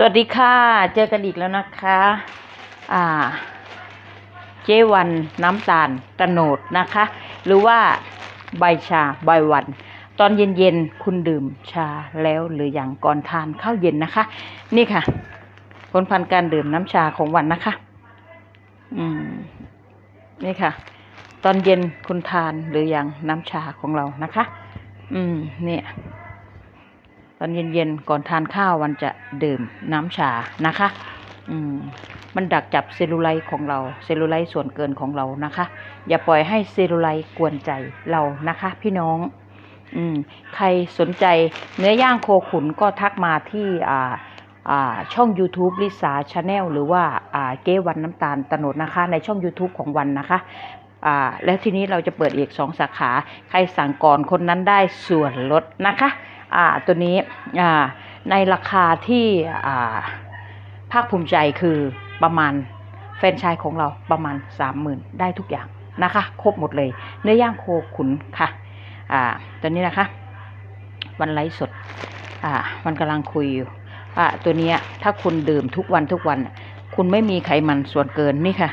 สวัสดีค่ะ เจอกันอีกแล้วนะคะ อ่า เจวันน้ำตาลตะโนดนะคะ หรือว่าใบชาใบวัน ตอนเย็นๆ คุณดื่มชาแล้วหรืออย่างก่อนทานข้าวเย็นนะคะ นี่ค่ะ ผลพันธ์การดื่มน้ำชาของวันนะคะ อืม นี่ค่ะ ตอนเย็นคุณทานหรืออย่างน้ำชาของเรานะคะ อืม เนี่ย ตอนเย็นๆก่อนทานข้าววันจะดื่มน้ำชานะคะ อืมมันดักจับเซลลูไลท์ของเราเซลลูไลท์ส่วนเกินของเรานะคะ อย่าปล่อยให้เซลลูไลท์กวนใจเรานะคะ พี่น้อง อืมใครสนใจเนื้อย่างโคขุนก็ทักมาที่อ่าอ่าช่อง YouTube ลิสาชาแนลหรือว่าอ่าเก้วันน้ำตาลตโนดนะคะ ในช่อง YouTube ของวันนะคะ อ่าแล้วทีนี้เราจะเปิดอีกสองสาขา ใครสั่งก่อนคนนั้นได้ส่วนลดนะคะอ่าตัวนี้อ่าในราคาที่อ่าภาคภูมิใจคือประมาณแฟนชายของเราประมาณสามหมื่นได้ทุกอย่างนะคะ ครบหมดเลย เนื้อย่างโคขุนค่ะอ่าตอนนี้นะคะ วันไลฟ์สดอ่ามันกำลังคุยอยู่อ่าตัวนี้ถ้าคุณดื่มทุกวันทุกวัน คุณไม่มีไขมันส่วนเกินนี่ค่ะ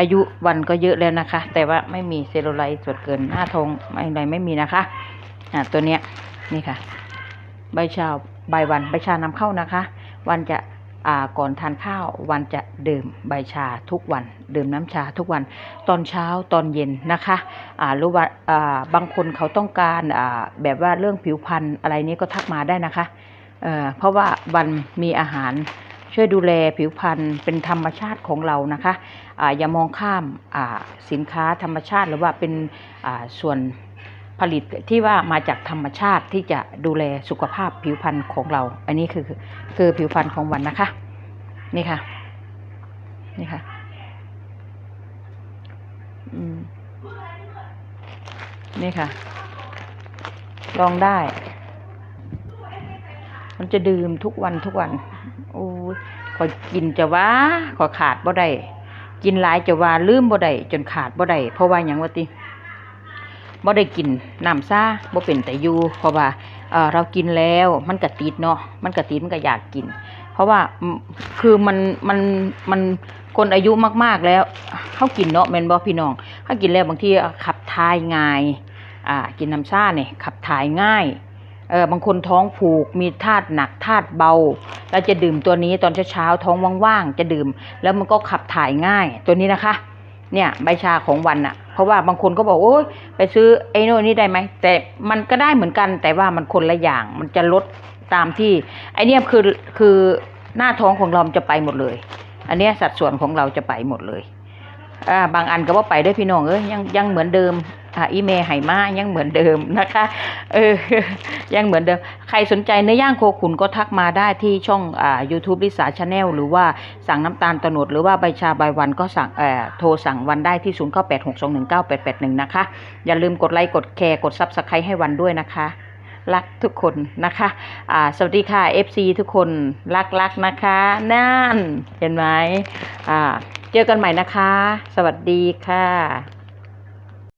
อายุวันก็เยอะแล้วนะคะ แต่ว่าไม่มีเซลลูไลท์ส่วนเกินหน้าทองอะไรไม่มีนะคะอ่าตัวเนี้ยนี่ค่ะ ใบชาใบวันใบชานำเข้านะคะ วันจะอ่าก่อนทานข้าววันจะดื่มใบชาทุกวัน ดื่มน้ำชาทุกวันตอนเช้าตอนเย็นนะคะอ่าหรือว่าอ่าบางคนเขาต้องการอ่าแบบว่าเรื่องผิวพรรณอะไรนี้ก็ทักมาได้นะคะเอ่อเพราะว่าวันมีอาหาร ช่วยดูแลผิวพรรณเป็นธรรมชาติของเรานะคะอ่าอย่ามองข้ามสินค้าธรรมชาติหรือว่าเป็นส่วนผลิตที่ว่ามาจากธรรมชาติที่จะดูแลสุขภาพผิวพรรณของเรา อันนี้คือคือผิวพรรณของวันนะคะ นี่ค่ะ นี่ค่ะนี่ค่ะ ลองได้ มันจะดื่มทุกวันทุกวัน โอ้ อยกินจะว่าขอขาดบ่ได้กินหลายจะว่าลืมบ่ได้จนขาดบ่ได้เพราะว่าหยังวะติบ่ได้กินน้ำซ่าบ่เป็นแต่อยู่เพราะว่าเออเรากินแล้วมันก็ติดเนาะมันก็ติดมันก็อยากกิน เพราะว่าคือมันมันมันคนอายุมากๆแล้วเขากินเนาะแมนบ่พี่น้องเขากินแล้วบางทีขับถ่ายง่ายอ่ากินน้ำซ่าเนี่ยขับถ่ายง่าย เออบางคนท้องผูกมีธาตุหนักธาตุเบา แล้วจะดื่มตัวนี้ตอนเช้าๆท้องว่างๆจะดื่ม แล้วมันก็ขับถ่ายง่ายตัวนี้นะคะ เนี่ยใบชาของวันอะเพราะว่าบางคนก็บอกโอ้ยไปซื้อไอ้โน่นนี่ได้ไหมแต่มันก็ได้เหมือนกัน แต่ว่ามันคนละอย่างมันจะลดตามที่ไอเนี่ยคือคือหน้าท้องของเรามันจะไปหมดเลย อันเนี้ยสัดส่วนของเราจะไปหมดเลย อ่าบางอันก็ว่าไปได้พี่น้องเอ้ยยังยังเหมือนเดิมอ่าอีเมลไหมายังเหมือนเดิมนะคะ เออ ยังเหมือนเดิม ใครสนใจเนื้อย่างโคขุนก็ทักมาได้ที่ช่องอ่า YouTube ลิสาชาแนลหรือว่าสั่งน้ำตาลตโนดหรือว่าใบชาใบวันก็สั่งเอ่อโทรสั่งวันได้ที่ 0986219881 นะคะ อย่าลืมกดไลค์กดแชร์กดซับสไครต์ให้วันด้วยนะคะรักทุกคนนะคะอ่าสวัสดีค่ะ FC ทุกคนรักรักนะคะ นั่น เห็นไหมอ่า เจอกันใหม่นะคะ สวัสดีค่ะ